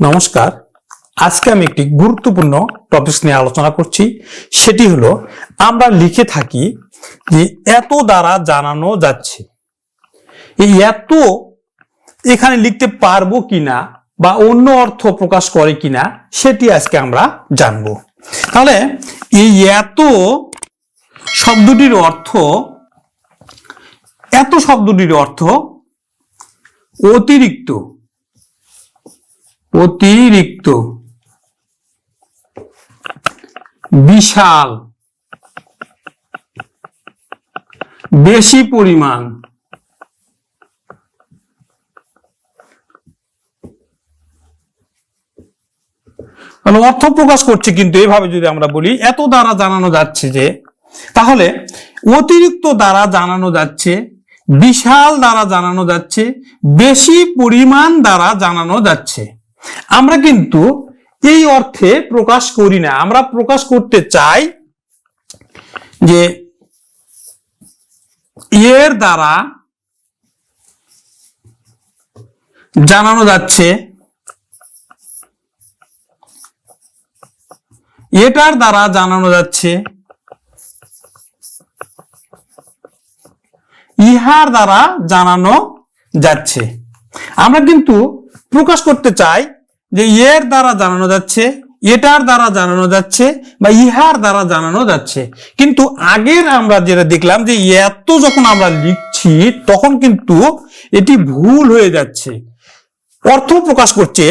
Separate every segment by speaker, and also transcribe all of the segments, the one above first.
Speaker 1: নমস্কার। আজকে আমি একটি গুরুত্বপূর্ণ টপিক নিয়ে আলোচনা করছি। সেটি হলো, আমরা লিখে থাকি যে এত দ্বারা জানানো যাচ্ছে। এই এত এখানে লিখতে পারব কিনা বা অন্য অর্থ প্রকাশ করে কিনা, সেটি আজকে আমরা জানব। তাহলে, এই এত শব্দটির অর্থ, এত শব্দটির অর্থ অতিরিক্ত। অতিরিক্ত। বিশাল। বেশি পরিমাণ। মানে অর্থ প্রকাশ করছে কিন্তু এভাবে যদি আমরা বলি, এত দ্বারা জানানো যাচ্ছে যে, তাহলে অতিরিক্ত দ্বারা জানানো যাচ্ছে, বিশাল দ্বারা জানানো যাচ্ছে, বেশি পরিমাণ দ্বারা জানানো যাচ্ছে। আমরা কিন্তু এই অর্থে প্রকাশ করি না। আমরা প্রকাশ করতে চাই যে এর দ্বারা জানানো যাচ্ছে এটার দ্বারা জানানো যাচ্ছে ইহার দ্বারা জানানো যাচ্ছে। আমরা কিন্তু প্রকাশ করতে চাই যে এর দ্বারা জানানো যাচ্ছে, এটার দ্বারা জানানো যাচ্ছে বা ইহার দ্বারা জানানো যাচ্ছে। কিন্তু আগের আমরা যেটা দেখলাম যে এত যখন আমরা লিখছি, তখন কিন্তু এটি ভুল হয়ে যাচ্ছে। অর্থ প্রকাশ করছে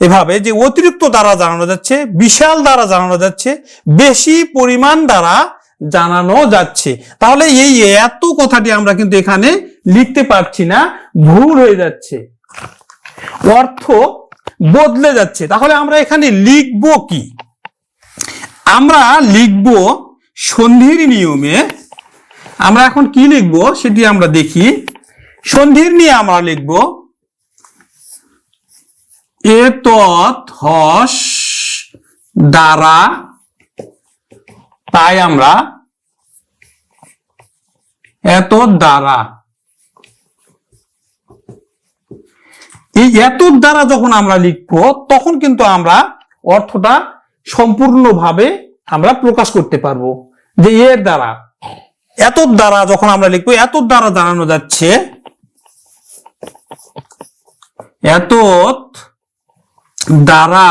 Speaker 1: এভাবে যে অতিরিক্ত দ্বারা জানানো যাচ্ছে, বিশাল দ্বারা জানানো যাচ্ছে, বেশি পরিমাণ দ্বারা জানানো যাচ্ছে। তাহলে এই এত কথাটি আমরা কিন্তু এখানে লিখতে পারছি না, ভুল হয়ে যাচ্ছে। অর্থ বদলে যাচ্ছে। তাহলে আমরা এখানে লিখব কি? আমরা লিখব সন্ধির নিয়মে, আমরা এখন কি লিখব? সেটি আমরা দেখি। সন্ধির নিয়ে আমরা লিখব এতৎ হস দ্বারা, তাই আমরা এত দ্বারা এই এত দ্বারা যখন আমরা লিখব, তখন কিন্তু আমরা অর্থটা সম্পূর্ণভাবে আমরা প্রকাশ করতে পারব যে এর দ্বারা। এত দ্বারা যখন আমরা লিখব এত দ্বারা জানানো যাচ্ছে এত দ্বারা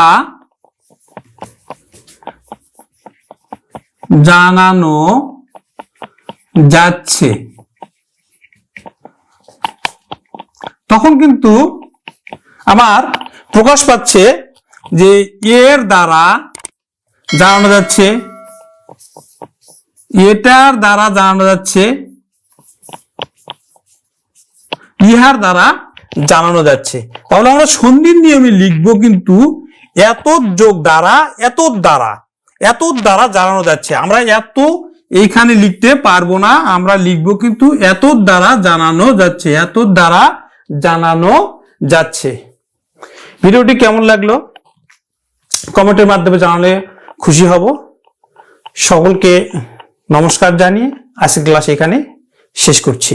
Speaker 1: জানানো যাচ্ছে। তখন কিন্তু আমার প্রকাশ পাচ্ছে যে এর দ্বারা জানানো যাচ্ছে, এটার দ্বারা জানানো যাচ্ছে, ইহার দ্বারা জানানো যাচ্ছে। তাহলে আমরা সন্ধির নিয়মে লিখব কিন্তু এত যোগ দ্বারা এত দ্বারা এত দ্বারা জানানো যাচ্ছে। আমরা এত এইখানে লিখতে পারব না, আমরা লিখব কিন্তু এত দ্বারা জানানো যাচ্ছে এত দ্বারা জানানো যাচ্ছে। ভিডিওটি কেমন লাগল? কমেন্টের মাধ্যমে জানালে খুশি হব। সকলকে নমস্কার জানিয়ে আজকের ক্লাস এখানে শেষ করছি।